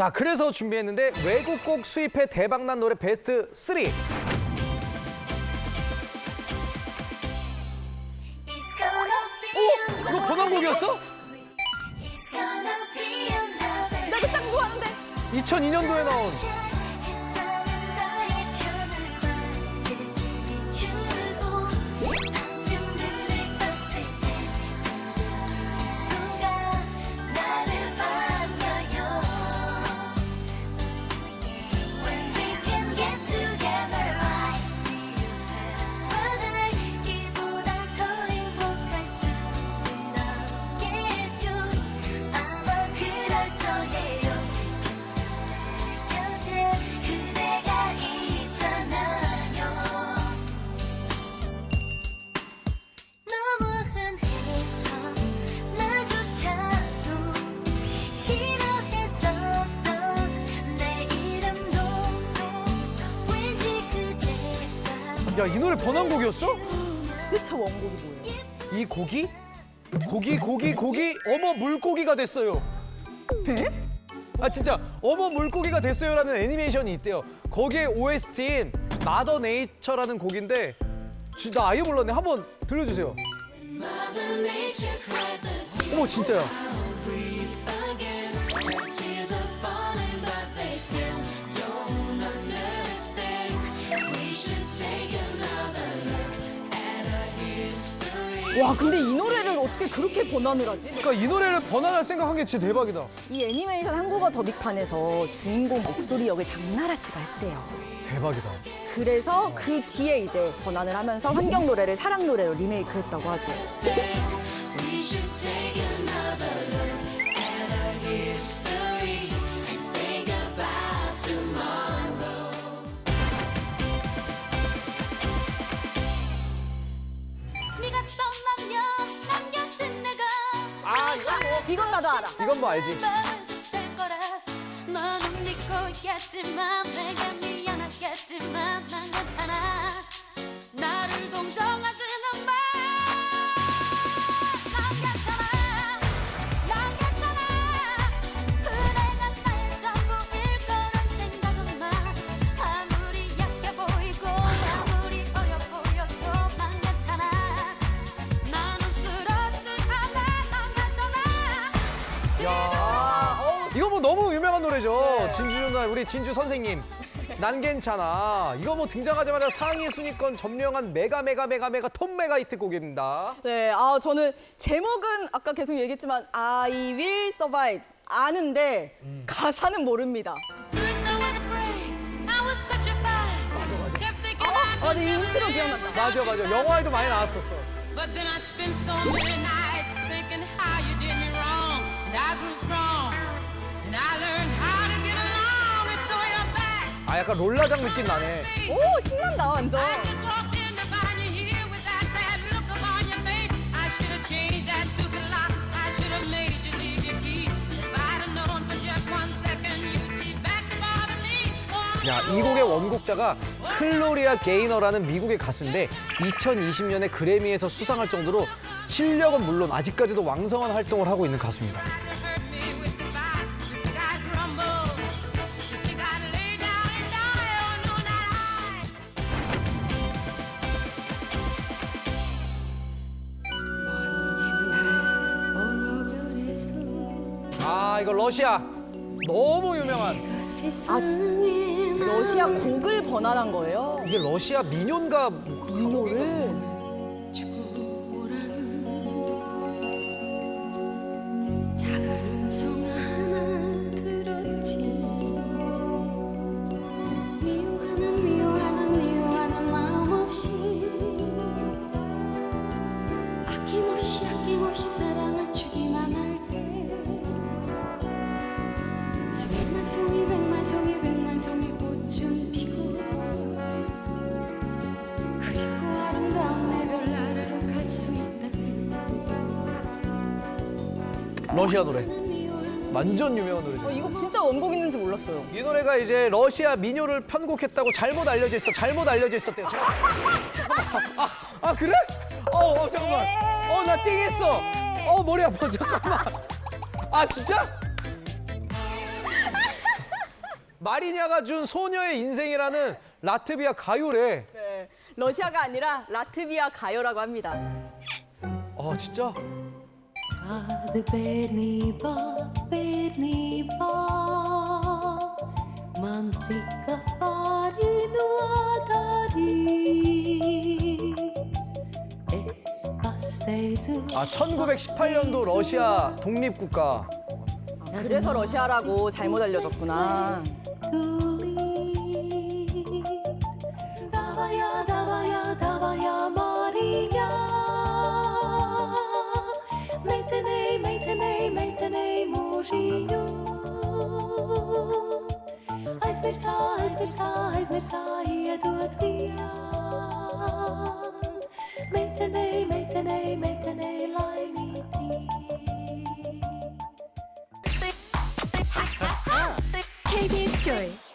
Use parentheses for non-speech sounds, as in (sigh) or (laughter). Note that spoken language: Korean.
자, 그래서 준비했는데 외국 곡 수입해 대박난 노래 베스트 3. It's gonna be 이거 번안곡이었어? 그짱 좋아하는데. 2002년도에 나온. 야, 이 노래 번안곡이었어? 도대체 원곡이 뭐예요? 이 곡이 고기 고기 고기 어머 물고기가 됐어요. 아 진짜 어머 물고기가 됐어요라는 애니메이션이 있대요. 거기에 OST인 마더 네이처라는 곡인데 진짜 아예 몰랐네. 한번 들려주세요. 어머 진짜야. 와 근데 이 노래를 어떻게 그렇게 번안을 하지? 그러니까 이 노래를 번안할 생각한 게 진짜 대박이다. 이 애니메이션 한국어 더빙판에서 주인공 목소리 역을 장나라 씨가 했대요. 대박이다. 그래서 그 뒤에 이제 번안을 하면서 환경 노래를 사랑 노래로 리메이크했다고 하죠. 이건 나도 알아. 이건 뭐 알지? 마음을 쓸 거라 너는 믿고 있겠지만 내가 야, 이거 뭐 너무 유명한 노래죠. 진주 누나, 우리 진주 선생님. (laughs) 난 괜찮아. 이거 뭐 등장하자마자 상위 순위권 점령한 메가 메가 메가 메가 톱 메가 히트 곡입니다. 네, 아 저는 제목은 아까 계속 얘기했지만 I Will Survive 아는데 가사는 모릅니다. First I was afraid, I was petrified. Kept thinking I 아, could 근데 이 인트로. 기억난다. 맞아, 맞아. 영화에도 많이 나왔었어. But then I spent so many nights 아, 약간 롤라장 느낌 나네. 오 신난다 완전. I just walked in to find you here with that sad look upon your face. I should have changed that stupid lock. I should have made you leave your key. If I'd have known for just one second you'd be back to bother me. Oh, 야, 이 곡의 원곡자가 클로리아 게이너라는 미국의 가수인데 2020년에 그래미에서 수상할 정도로 실력은 물론 아직까지도 왕성한 활동을 하고 있는 가수입니다. Oh. 아, 이거 러시아. 너무 유명한. 러시아 곡을 번안한 거예요. 이게 러시아 민요인가? 뭐 그- 민요를. 러시아 노래. 완전 유명한 노래죠. 어, 이거 진짜 원곡 있는지 몰랐어요. 이 노래가 이제 러시아 민요를 편곡했다고 잘못 알려져 있어. 잘못 알려져 있었대요. 아, 아 그래? 어, 어 잠깐만. 어 나 띵했어. 어 머리 아파 잠깐만. 아 진짜? 마리냐가 준 소녀의 인생이라는 라트비아 가요래. 네, 러시아가 아니라 라트비아 가요라고 합니다. 아 진짜? Ad berniba, berniba, mantika pari nuadarit. Espasteitu 아 1918년도 러시아 독립국가. 그래서 러시아라고 잘못 알려졌구나. Aizmirsā, aizmirsā, aizmirsā, iedot vien. Meitene, meitene, meitene, laimītī. KBS Joy